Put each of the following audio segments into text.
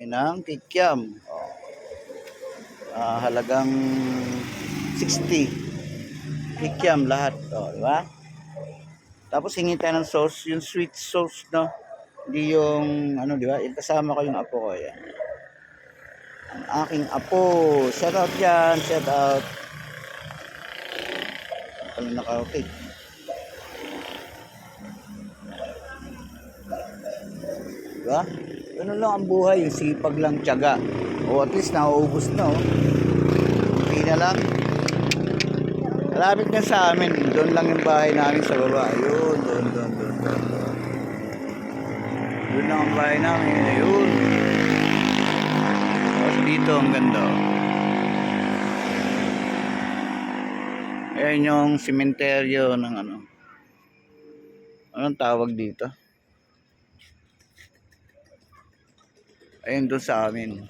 ng kikiam. Oh. Ah, halagang 60. Kikiam lahat. Oh, di ba? Tapos hingi tayo ng sauce, yung sweet sauce, no? Hindi yung, ano, di ba? Kasama ko yung apo ko, yan. Ang aking apo. Shout out yan, shout out. Pala naka-okay. Diba? Ganun lang ang buhay, yung sipag lang tiyaga. O at least nauubos na, oh. Okay na lang. Malapit na sa amin. Doon lang yung bahay namin sa baba. Ayun, doon, doon, doon, doon. doon. Doon lang ang bahay namin. Ayun. Tapos dito ang ganda. oh. Ayan yung simenteryo ng ano. Anong tawag dito? Ayun doon sa amin.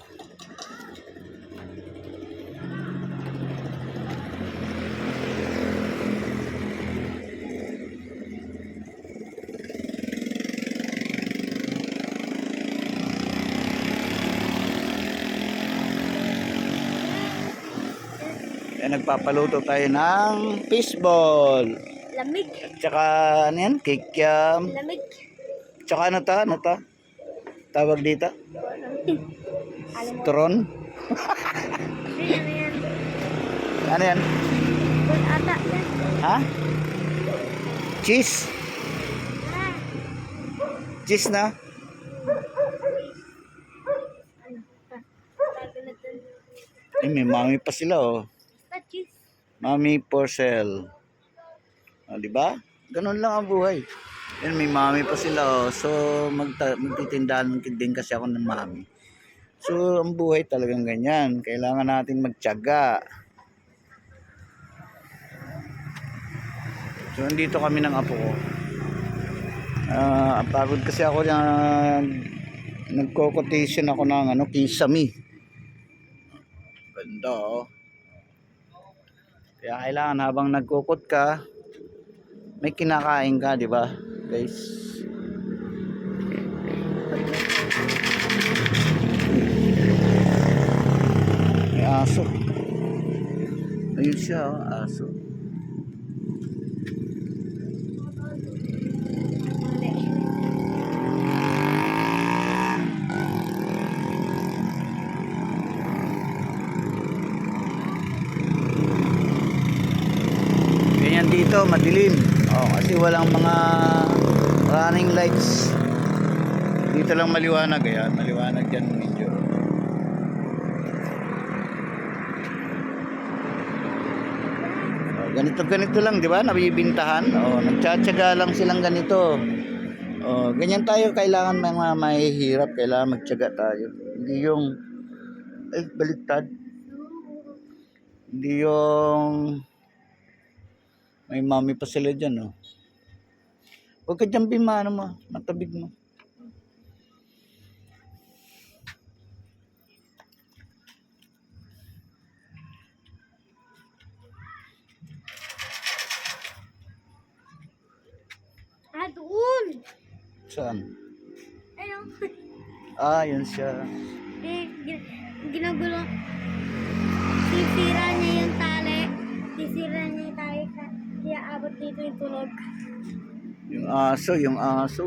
Ayan, nagpapaluto tayo ng fishball. Lamig. Tsaka ano yan? Kikiam. Lamig. Tsaka ano ta? Ano ta? Tawag dito? Tron? Ano yan? Ha? Cheese? Ah, Cheese na? Ah. Eh, may mami pa sila oh. Ah. Mami Porcel. O, di ba? Ganun lang ang buhay. Yan, may mami pa sila oh. So, magta- magtitindahan din kasi ako ng mami. So, ang buhay talagang ganyan. Kailangan natin magtiyaga. So, andito kami ng apo ko. Ah, pagod kasi ako na nagko-quotation ako ng ano, kisame. Ganda oh. Kaya kailangan habang nagkukot ka, may kinakain ka, di ba? Guys. May aso. Ayun siya, oh, aso. Dito, madilim. Oh, kasi walang mga running lights. Dito lang maliwanag, ayan. Maliwanag yan medyo. Oh, ganito ganito lang, di ba? Nabibintahan. Oh, nagtsatsaga lang silang ganito. Oh, ganyan tayo kailangan mga mahihirap, kailangan magtyaga tayo. Hindi yung eh baliktad. Hindi yung may mami pa sila dyan, oh. Huwag ka dyan bimano mo, matabig mo. Ah, doon. Saan? Ayun. Ah, yun siya. Eh, gin- ginagulo. Sisira niya yung tali. Sisira niya yung dito yung tunog. Yung aso, yung aso.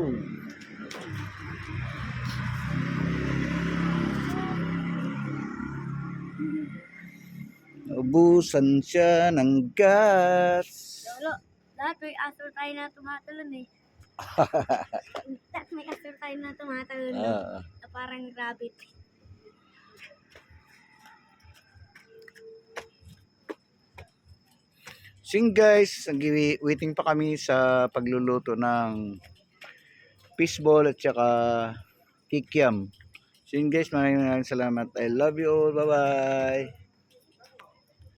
Ubusan siya ng gas. Lolo, lahat may asor tayo na tumatalon eh. lahat may asor tayo na tumatalon. Ah. Na parang rabbit. So yun guys, waiting pa kami sa pagluluto ng fishball at saka kikiam. So guys, maraming maraming salamat. I love you all. Bye-bye.